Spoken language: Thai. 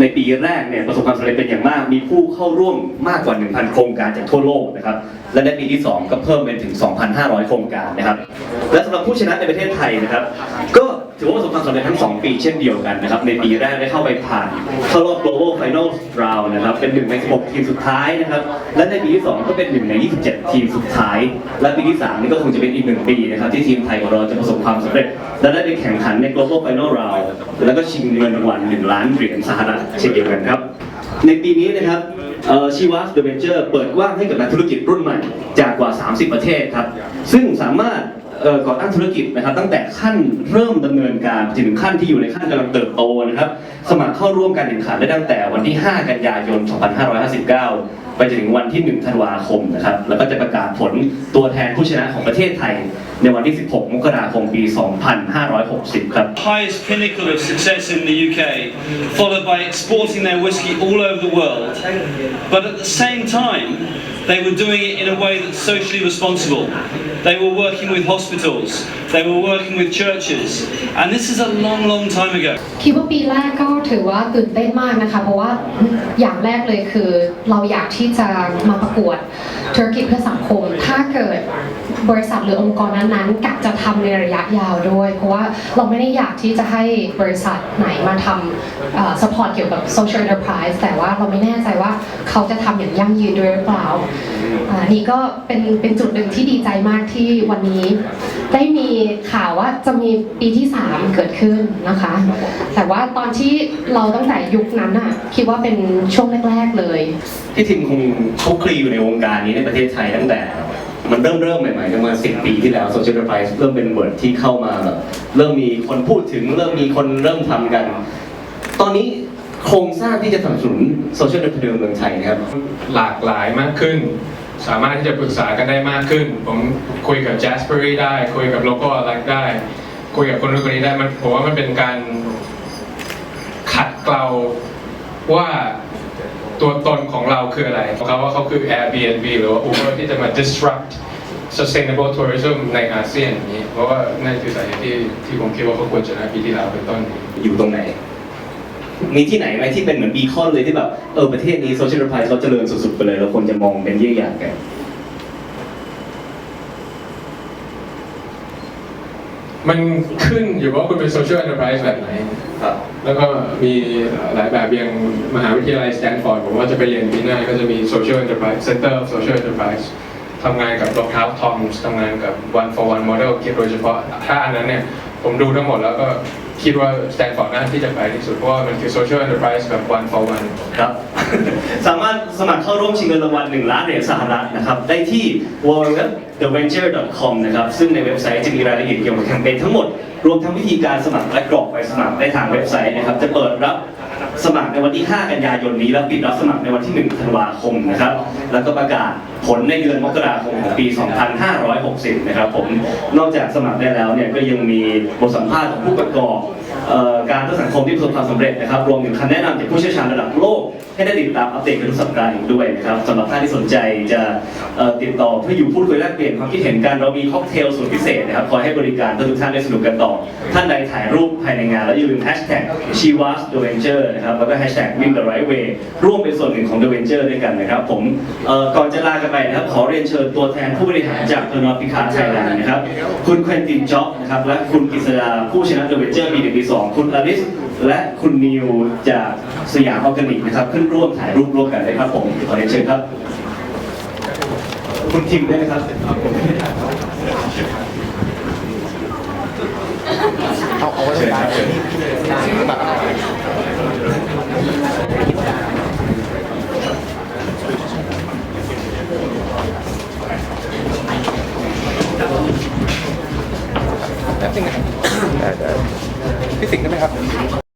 ในปีแรกเนี่ยประสบความสำเร็จเป็นอย่างมาก มีผู้เข้าร่วมมากกว่า 1,000 โครงการจากทั่วโลกนะครับ และในปีที่ 2 ก็เพิ่มเป็นถึง 2,500 โครงการนะครับ และสำหรับผู้ชนะในประเทศไทยนะครับ ก็ ถือว่าประสบความสำเร็จทั้ง 2 ปีเช่นเดียวกันนะครับ ในปีแรกได้เข้าไปผ่านเข้ารอบ global final round นะครับ เป็นหนึ่งใน 16 ทีมสุดท้ายนะครับ และในปีที่ 2 ก็เป็นหนึ่งใน 27 ทีมสุดท้าย และปีที่ 3 นี่ก็คงจะเป็นอีกหนึ่งปีนะครับที่ทีมไทยของเราจะประสบความสำเร็จ และได้ไปแข่งขันใน global final round แล้วก็ชิงเงินรางวัล1ล้านเหรียญสหรัฐเช่นเดียวกันครับในปีนี้นะครับชีวัสเดอะเวนเจอร์เปิดกว้างให้กับนักธุรกิจรุ่นใหม่จากกว่า 30 ประเทศครับ ซึ่งสามารถ ก่อตั้งธุรกิจนะครับ ตั้งแต่ขั้นเริ่มดำเนินการถึงขั้นที่อยู่ในขั้นกำลังเติบโตนะครับ สมัครเข้าร่วมการแข่งขันได้ตั้งแต่วันที่ 5 กันยายน 2559 ไปจนถึงวันที่ 1 ธันวาคมนะครับ แล้วก็จะประกาศผลตัวแทนผู้ชนะของประเทศไทย ในวันที่ 16 มกราคม ปี 2560 ครับ highest pinnacle of success in the UK, followed by exporting their whiskey all over the world. But at the same time, they were doing it in a way that's socially responsible. They were working with hospitals, they were working with churches, and this is a long, long time ago. คิดว่าปีแรกก็ถือว่าตื่นเต้นมากนะคะ เพราะว่าอย่างแรกเลยคือ เราอยากที่จะมาประกวดธุรกิจเพื่อสังคม ถ้าเกิดบริษัทหรือองค์กรนั้นๆกะจะทำในระยะยาวด้วย เพราะว่าเราไม่ได้อยากที่จะให้บริษัทไหนมาทำสปอร์ตเกี่ยวกับ social enterprise แต่ว่าเราไม่แน่ใจว่าเขาจะทำอย่างยั่งยืนด้วยหรือเปล่าอ่านี่ก็เป็นเป็นจุดหนึ่งที่ดีใจมากที่วันนี้ ได้มีข่าวว่าจะมีปีที่ 3 เกิดขึ้นนะคะ แต่ว่าตอนที่เราตั้งแต่ยุคนั้นอะคิดว่าเป็นช่วงแรก ๆเลยที่ทีมคงคลุกคลีอยู่ในวงการนี้ในประเทศไทยตั้งแต่ มันเริ่มเริ่มใหม่ๆกันมาสิปีที่แล้ว social enterprise เริ่มเป็นเวิร์ดที่เข้ามาแบบเริ่มมีคนพูดถึงเริ่มมีคนเริ่มทำกัน ตอนนี้ โครงสร้างที่จะสนับสนุน social entrepreneur เมืองไทยนะครับ หลากหลายมากขึ้น สามารถที่จะปรึกษากันได้มากขึ้น ผมคุยกับ Jaspery ได้ คุยกับ Local Alike ได้ คุยกับคนนู้นคนนี้ได้มันผมว่ามันเป็นการขัดเกลาว่าตัวตนของเราคืออะไรเขาว่าเขาคือ Airbnb หรือว่า Uber ที่จะมา disrupt sustainable tourism ในอาเซียนอย่างนี้ เพราะว่านั่นคือสาเหตุที่ที่ผมคิดว่าเขาควรจะนะปีที่แล้วเป็นต้น อยู่ตรงไหน มีที่ไหนไหมที่เป็นเหมือนบีคอนเลยที่แบบเออประเทศนี้ social enterprise เขาเจริญสุดๆไปเลยเราควรจะมองเป็นเยี่ยงอย่างกันมันขึ้นอยู่ว่าคุณเป็น social enterprise แบบไหน ครับ แล้วก็มีหลายแบบอย่างมหาวิทยาลัยสแตนฟอร์ดผมว่าจะไปเรียนปีหน้าก็จะมี social enterprise center of social enterprise ทำงานกับรองเท้าทอมส์ทำงานกับ one for one model คิดโดยเฉพาะถ้าอันนั้นเนี่ย ผมดูทั้งหมดแล้วก็ คิดว่าสแตนฟอร์ดน่าที่จะไปที่สุด เพราะว่ามันคือ social enterprise แบบ one for one ครับ สามารถสมัครเข้าร่วมชิงเงินรางวัล1ล้านเหรียญสหรัฐนะครับ ได้ที่ Theventure.com นะครับ ซึ่งในเว็บไซต์จะมีรายละเอียดเกี่ยวกับแคมเปญทั้งหมด รวมทั้งวิธีการสมัครและกรอกใบสมัครได้ทางเว็บไซต์นะครับ จะเปิดรับสมัครในวันที่ 5 กันยายนนี้ และปิดรับสมัครในวันที่ 1 ธันวาคมนะครับ แล้วก็ประกาศผลในเดือนมกราคมของปี 2560 นะครับผม นอกจากสมัครได้แล้วเนี่ยก็ยังมีบทสัมภาษณ์ของผู้ประกอบการพัฒนาสังคมที่ประสบความสำเร็จนะครับ รวมถึงคำแนะนำจากผู้เชี่ยวชาญระดับโลก ให้ได้ติดตามอัปเดตกันทุกสัปดาห์อีกด้วยนะครับสำหรับท่านที่สนใจจะติดต่อเพื่ออยู่พูดคุยแลกเปลี่ยนความคิดเห็นกันเรามีค็อกเทลสุดพิเศษนะครับคอยให้บริการเพื่อทุกท่านได้สนุกกันต่อ ท่านใดถ่ายรูปภายในงาน แล้วอย่าลืมแฮชแท็ก she was the venture นะครับแล้วก็แฮชแท็ก win the right way ร่วมเป็นส่วนหนึ่งของ the venture ด้วยกันนะครับ ผมก่อนจะลากันไปนะครับขอเรียนเชิญตัวแทนผู้บริหารจากพนอพิคาไทยแลนด์นะครับคุณเควินตินจ็อบนะครับและคุณกฤษดาผู้ชนะ the venture ปีหนึ่งปีสองคุณอลิสและคุณนิวจากสยามออร์แกนิกนะครับขึ้นร่วมถ่ายรูปร่วมกันเลยครับผมขอเรียนเชิญครับ คุณทิมได้ไหมครับเอาเอาไว้ตรงกลางแบบแป๊บนึงนะครัพี่สิงห์ได้ไหมครับ